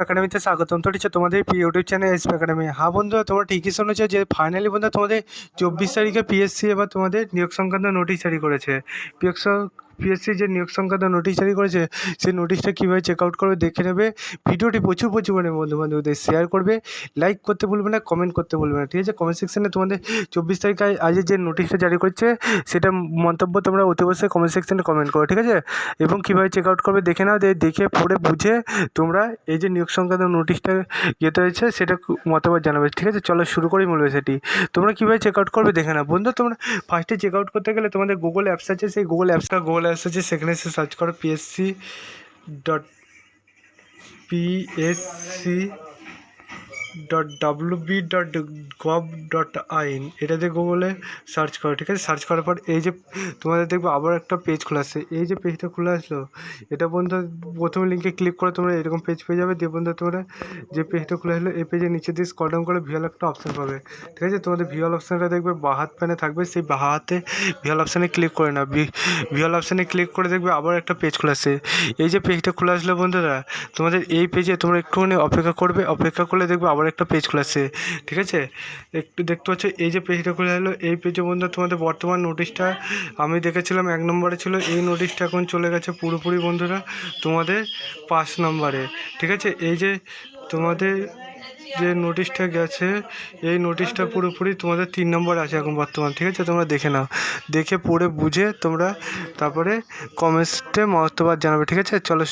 একাডেমিতে স্বাগতম। তো হচ্ছে তোমাদের ইউটিউব চ্যানেল এসপি একাডেমি হ্যাঁ বন্ধুরা, তোমরা ঠিকই শুনেছো যে ফাইনালি বন্ধু তোমাদের চব্বিশ তারিখে পিএসসি এবার তোমাদের নিয়োগ সংক্রান্ত নোটিশ জারি করেছে। পিএস পিএসসি যে নিয়োগ সংক্রান্ত নোটিশ জারি করেছে, সেই নোটিশটা কীভাবে চেক আউট করবে দেখে নেবে। ভিডিওটি প্রচুর প্রচুর বন্ধু বান্ধবদের শেয়ার করবে। লাইক করতে ভুলবে না কমেন্ট করতে ভুলবে না, ঠিক আছে? কমেন্ট সেকশানে তোমাদের চব্বিশ তারিখ আজকে যে নোটিশটা জারি করছে, সেটা মন্তব্য তোমরা অতি অবশ্যই কমেন্ট সেকশানে কমেন্ট করো, ঠিক আছে? এবং কীভাবে চেক আউট করবে দেখে নাও দেখে পড়ে বুঝে তোমরা এই যে নিয়োগ সংক্রান্ত নোটিশটা ইয়েতে হয়েছে সেটা মতামত জানাবে, ঠিক আছে? চলো শুরু করেই মূল সেটি তোমরা কীভাবে চেক আউট করবে দেখে নাও। বন্ধু, তোমরা ফার্স্টে চেক আউট করতে গেলে তোমাদের গুগল অ্যাপস আছে, সেই গুগল অ্যাপসটা গুগল অ্যাপস এসেছে সেখানে এসে সার্চ করো PSC dot PSC dot W B dot gov dot in এটাতে গুগলে সার্চ করো, ঠিক আছে? সার্চ করার পর এই যে তোমাদের দেখবে আবার একটা পেজ খোলা আসছে এই যে পেজটা খুলে আসলো, এটা বন্ধু প্রথম লিঙ্কে ক্লিক করে তোমরা এরকম পেজ পেয়ে যাবে। দিয়ে বন্ধু তোমরা যে পেজটা খুলে আসলো, এই পেজের নিচে দিয়ে স্কডাউন করে ভিওল একটা অপশান পাবে। ঠিক আছে? তোমাদের ভিওল অপশানটা দেখবে, বাঁ হাত প্যানে থাকবে, সেই বাঁ হাতে ভিওল অপশানে ক্লিক করে না ভিওল অপশানে ক্লিক করে দেখবে আবার একটা পেজ খোলা আসছে এই যে পেজটা খোলা আসলো বন্ধুরা, তোমাদের এই পেজে তোমরা একটুখানি অপেক্ষা করবে, অপেক্ষা করলে দেখবে আবার একটা পেজ খোলা আসছে ঠিক আছে? একটু দেখতে পাচ্ছ, এই যে পেজটা খুলে এলো, এই পেজে বন্ধু তোমাদের বর্তমান নোটিশটা আমি দেখেছিলাম এক নম্বরে ছিল, এই নোটিশটা এখন চলে গেছে পুরোপুরি বন্ধুরা তোমাদের পাঁচ নম্বরে, ঠিক আছে? এই যে তোমাদের যে নোটিশটা গেছে, এই নোটিশটা পুরোপুরি তোমাদের তিন নম্বর আছে এখন বর্তমান, ঠিক আছে? তোমরা দেখে নাও, দেখে পড়ে বুঝে তোমরা তারপরে কমেন্টসে মতামত জানাবে, ঠিক আছে? চলো,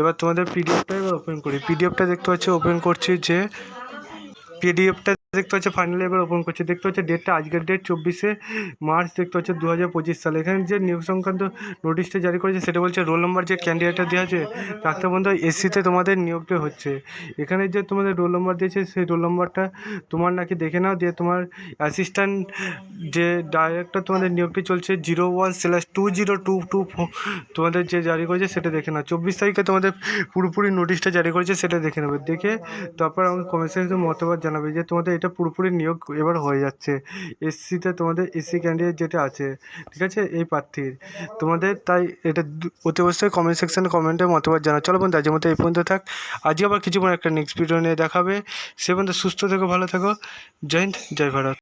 এবার তোমাদের পিডিএফটা এবার ওপেন করি। পিডিএফটা দেখতে পাচ্ছি ওপেন করছি যে পিডিএফটা দেখতে হচ্ছে ফাইনালি এবার ওপেন করছে। দেখতে পাচ্ছি ডেটটা আজকের ডেট চব্বিশে মার্চ, দেখতে হচ্ছে দু হাজার পঁচিশ সালে। এখানে যে নিয়োগ সংক্রান্ত নোটিশটা জারি করেছে, সেটা বলছে রোল নম্বর যে ক্যান্ডিডেটটা দেওয়া আছে ডাক্তার বন্ধু এসসিতে তোমাদের নিয়োগটা হচ্ছে। এখানে যে তোমাদের রোল নম্বর দিয়েছে, সেই রোল নম্বরটা তোমার নাকি দেখে নাও দিয়ে তোমার অ্যাসিস্ট্যান্ট যে ডাইরেক্টর তোমাদের নিয়োগটি চলছে zero one slash two zero two two তোমাদের যে জারি করেছে, সেটা দেখে নাও। চব্বিশ তারিখে তোমাদের পুরোপুরি নোটিশটা জারি করেছে, সেটা দেখে নেবে। দেখে তারপর আমাকে কমেন্ট সেকশনে মতামত জানাবে যে তোমাদের এটা পুরোপুরি নিয়োগ এবার হয়ে যাচ্ছে। এসসিতে তোমাদের এসসি ক্যান্ডিডেট যেটা আছে, ঠিক আছে? এই প্রার্থীর। তোমাদের তাই এটা অতি অবশ্যই কমেন্ট সেকশানে কমেন্টে মতামত জানা চলো বন্ধু, আজকের মতো এই পর্যন্ত থাক। আজকে আবার কিছু একটা নেক্সট ভিডিও নিয়ে দেখাবে। সে পর্যন্ত সুস্থ থেকো, ভালো থেকো। জয় হিন্দ, জয় ভারত।